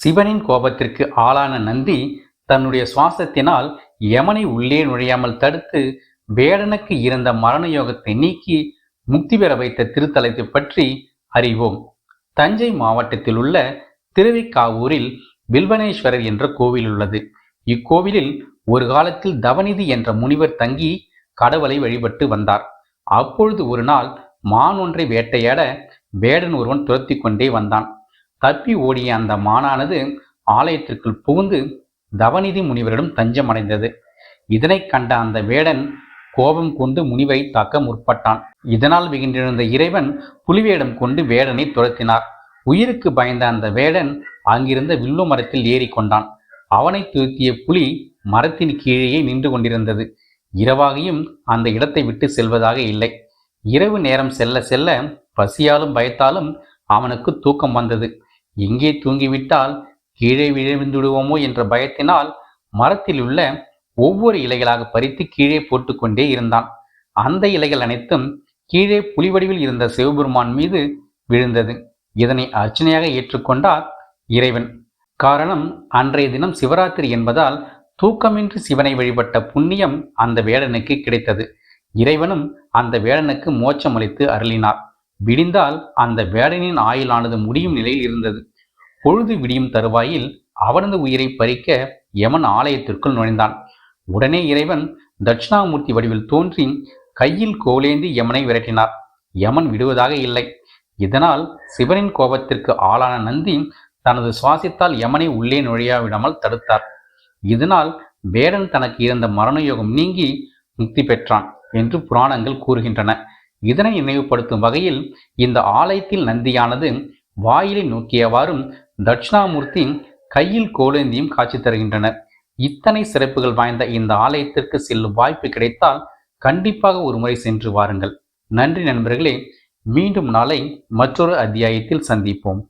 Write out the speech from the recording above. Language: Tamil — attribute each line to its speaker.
Speaker 1: சிவனின் கோபத்திற்கு ஆளான நந்தி தன்னுடைய சுவாசத்தினால் யமனை உள்ளே நுழையாமல் தடுத்து வேடனுக்கு இருந்த மரண யோகத்தை நீக்கி முக்தி பெற வைத்த திருத்தலத்தை பற்றி அறிவோம். தஞ்சை மாவட்டத்தில் உள்ள திருவிக்காவூரில் வில்வனேஸ்வரர் என்ற கோவில் உள்ளது. இக்கோவிலில் ஒரு காலத்தில் தவநிதி என்ற முனிவர் தங்கி கடவுளை வழிபட்டு வந்தார். அப்பொழுது ஒரு நாள் மான் ஒன்றை வேட்டையாட வேடன் ஒருவன் துரத்தி கொண்டே வந்தான். தப்பி ஓடிய அந்த மானானது ஆலயத்திற்குள் புகுந்து தவநிதி முனிவரிடம் தஞ்சம் அடைந்தது இதனைக் கண்ட அந்த வேடன் கோபம் கொண்டு முனிவை தாக்க முற்பட்டான். இதனால் வெகுண்டிருந்த இறைவன் புலிவேடம் கொண்டு வேடனை துரத்தினார். உயிருக்கு பயந்த அந்த வேடன் அங்கிருந்த வில்லு மரத்தில் ஏறிக்கொண்டான். அவனை துருத்திய புலி மரத்தின் கீழேயே நின்று கொண்டிருந்தது. இரவாகியும் அந்த இடத்தை விட்டு செல்வதாக இல்லை. இரவு நேரம் செல்ல செல்ல பசியாலும் பயத்தாலும் அவனுக்கு தூக்கம் வந்தது. எங்கே தூங்கிவிட்டால் கீழே விழுந்துடுவோமோ என்ற பயத்தினால் மரத்தில் உள்ள ஒவ்வொரு இலைகளாக பறித்து கீழே போட்டுக்கொண்டே இருந்தான். அந்த இலைகள் அனைத்தும் கீழே புலிவடிவில் இருந்த சிவபெருமான் மீது விழுந்தது. இதனை அர்ச்சனையாக ஏற்றுக்கொண்டார் இறைவன். காரணம் அன்றைய தினம் சிவராத்திரி என்பதால் தூக்கமின்றி சிவனை வழிபட்ட புண்ணியம் அந்த வேடனுக்கு கிடைத்தது. இறைவனும் அந்த வேடனுக்கு மோட்சம் அளித்து அருளினார். விடிந்தால் அந்த வேடனின் ஆயுளானது முடியும் நிலையில் இருந்தது. பொழுது விடியும் தருவாயில் அவனது உயிரை பறிக்க யமன் ஆலயத்திற்குள் நுழைந்தான். உடனே இறைவன் தட்சிணாமூர்த்தி வடிவில் தோன்றி கையில் கோலேந்தி யமனை விரட்டினார். யமன் விடுவதாக இல்லை. இதனால் சிவனின் கோபத்திற்கு ஆளான நந்தி தனது சுவாசித்தால் யமனை உள்ளே நுழையாவிடாமல் தடுத்தார். இதனால் வேடன் தனக்கு இருந்த மரணயோகம் நீங்கி முக்தி பெற்றான் என்று புராணங்கள் கூறுகின்றன. இதனை நினைவுபடுத்தும் வகையில் இந்த ஆலயத்தில் நந்தியானது வாயிலை நோக்கியவாறும் தட்சிணாமூர்த்தி கையில் கோலேந்தியும் காட்சி தருகின்றனர். இத்தனை சிறப்புகள் வாய்ந்த இந்த ஆலயத்திற்கு செல்லும் வாய்ப்பு கிடைத்தால் கண்டிப்பாக ஒரு முறை சென்று வாருங்கள். நன்றி நண்பர்களே மீண்டும் நாளை மற்றொரு அத்தியாயத்தில் சந்திப்போம்.